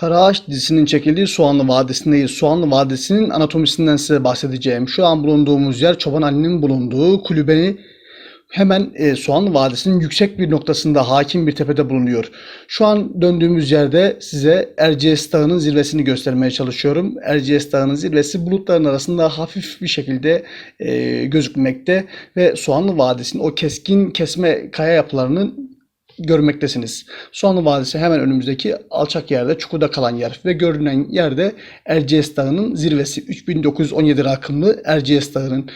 Karaağaç dizisinin çekildiği Soğanlı Vadisi'ndeyiz. Soğanlı Vadisi'nin anatomisinden size bahsedeceğim. Şu an bulunduğumuz yer Çoban Ali'nin bulunduğu kulübeni hemen e, Soğanlı Vadisi'nin yüksek bir noktasında hakim bir tepede bulunuyor. Şu an döndüğümüz yerde size Erciyes Dağı'nın zirvesini göstermeye çalışıyorum. Erciyes Dağı'nın zirvesi bulutların arasında hafif bir şekilde e, gözükmekte ve Soğanlı Vadisi'nin o keskin kesme kaya yapılarının görmektesiniz. Soğanlı Vadisi hemen önümüzdeki alçak yerde, çukurda kalan yer ve görünen yerde Erciyes Dağı'nın zirvesi. 3917 rakımlı Erciyes Dağı'nın.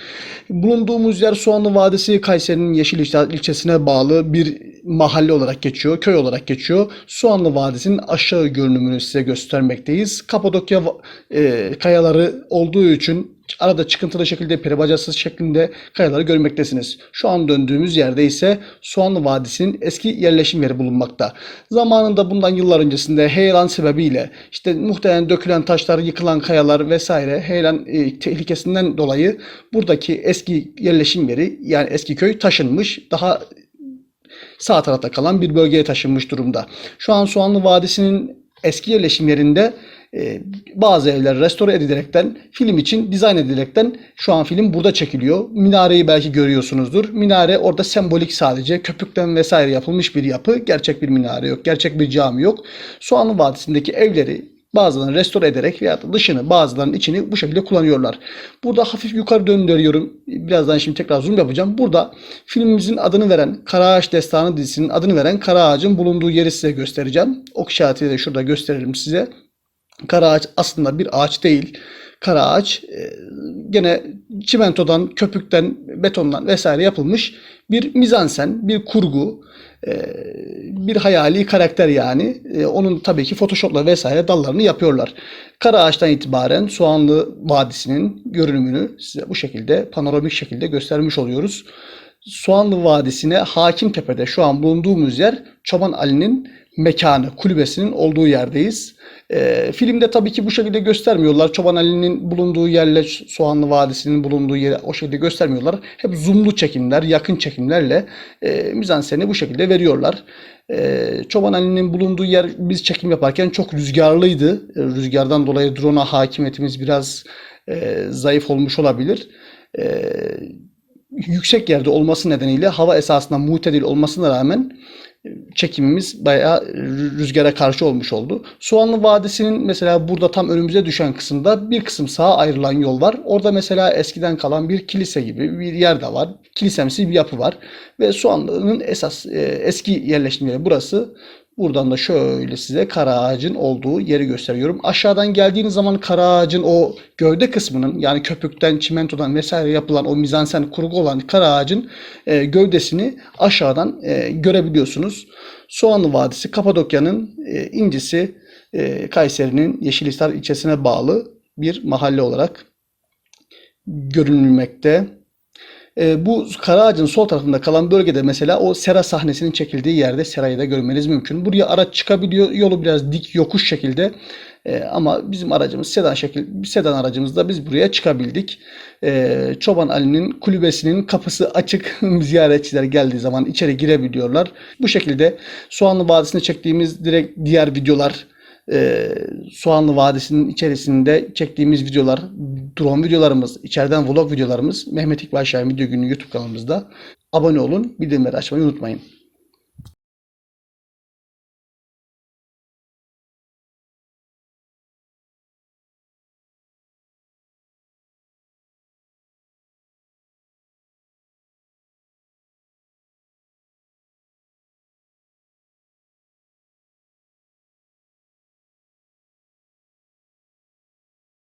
Bulunduğumuz yer Soğanlı Vadisi Kayseri'nin Yeşilişler ilçesine bağlı bir mahalle olarak geçiyor, köy olarak geçiyor. Soğanlı Vadisi'nin aşağı görünümünü size göstermekteyiz. Kapadokya e, kayaları olduğu için arada çıkıntılı şekilde peribacasız şeklinde kayaları görmektesiniz. Şu an döndüğümüz yerde ise Soğanlı Vadisi'nin eski yerleşim yeri bulunmakta. Zamanında bundan yıllar öncesinde heyelan sebebiyle işte muhtemelen dökülen taşlar, yıkılan kayalar vesaire heyelan e, tehlikesinden dolayı buradaki eski yerleşim yeri yani eski köy taşınmış. Daha sağ tarafta kalan bir bölgeye taşınmış durumda. Şu an Soğanlı Vadisi'nin eski yerleşim yerinde e, bazı evler restore edilerekten film için dizayn edilerekten şu an film burada çekiliyor. Minareyi belki görüyorsunuzdur. Minare orada sembolik sadece köpükten vesaire yapılmış bir yapı. Gerçek bir minare yok. Gerçek bir cami yok. Soğanlı Vadisi'ndeki evleri Bazılarını restore ederek veya dışını bazılarının içini bu şekilde kullanıyorlar. Burada hafif yukarı döndürüyorum. Birazdan şimdi tekrar zoom yapacağım. Burada filmimizin adını veren Karaağaç Destanı dizisinin adını veren Karaağaç'ın bulunduğu yeri size göstereceğim. Ok işaretiyle de şurada gösterelim size. Karaağaç aslında bir ağaç değil. Karaağaç e, gene çimentodan, köpükten, betondan vesaire yapılmış bir mizansen, bir kurgu, e, bir hayali karakter yani. E, Onun tabii ki Photoshop'la vesaire dallarını yapıyorlar. Karaağaç'tan itibaren Soğanlı Vadisi'nin görünümünü size bu şekilde panoramik şekilde göstermiş oluyoruz. Soğanlı Vadisi'ne hakim tepede şu an bulunduğumuz yer Çoban Ali'nin mekanı, kulübesinin olduğu yerdeyiz. Ee, filmde tabii ki bu şekilde göstermiyorlar. Çoban Ali'nin bulunduğu yerle Soğanlı Vadisi'nin bulunduğu yeri o şekilde göstermiyorlar. Hep zoomlu çekimler, yakın çekimlerle e, mizanseni bu şekilde veriyorlar. E, Çoban Ali'nin bulunduğu yer biz çekim yaparken çok rüzgarlıydı. E, rüzgardan dolayı drone'a hakimiyetimiz biraz e, zayıf olmuş olabilir. E, yüksek yerde olması nedeniyle hava esasında mutedil olmasına rağmen çekimimiz bayağı rüzgara karşı olmuş oldu. Soğanlı Vadisi'nin mesela burada tam önümüze düşen kısımda bir kısım sağa ayrılan yol var. Orada mesela eskiden kalan bir kilise gibi bir yer de var. Kilisemsi bir yapı var. Ve Soğanlı'nın esas e, eski yerleşim yeri burası. Buradan da şöyle size kara ağacın olduğu yeri gösteriyorum. Aşağıdan geldiğiniz zaman kara ağacın o gövde kısmının yani köpükten, çimentodan vesaire yapılan o mizansen kurgu olan kara ağacın e, gövdesini aşağıdan e, görebiliyorsunuz. Soğanlı Vadisi Kapadokya'nın e, incisi e, Kayseri'nin Yeşilhisar ilçesine bağlı bir mahalle olarak görünmekte. E, bu Karaağaç'ın sol tarafında kalan bölgede mesela o sera sahnesinin çekildiği yerde serayı da görmeniz mümkün. Buraya araç çıkabiliyor. Yolu biraz dik yokuş şekilde. E, ama bizim aracımız sedan şekil sedan aracımızda biz buraya çıkabildik. E, Çoban Ali'nin kulübesinin kapısı açık. Ziyaretçiler geldiği zaman içeri girebiliyorlar. Bu şekilde Soğanlı Vadisi'nde çektiğimiz direkt diğer videolar e, Soğanlı Vadisi'nin içerisinde çektiğimiz videolar, drone videolarımız, içeriden vlog videolarımız Mehmet İkbal Şahin Video Günü YouTube kanalımızda. Abone olun, bildirimleri açmayı unutmayın.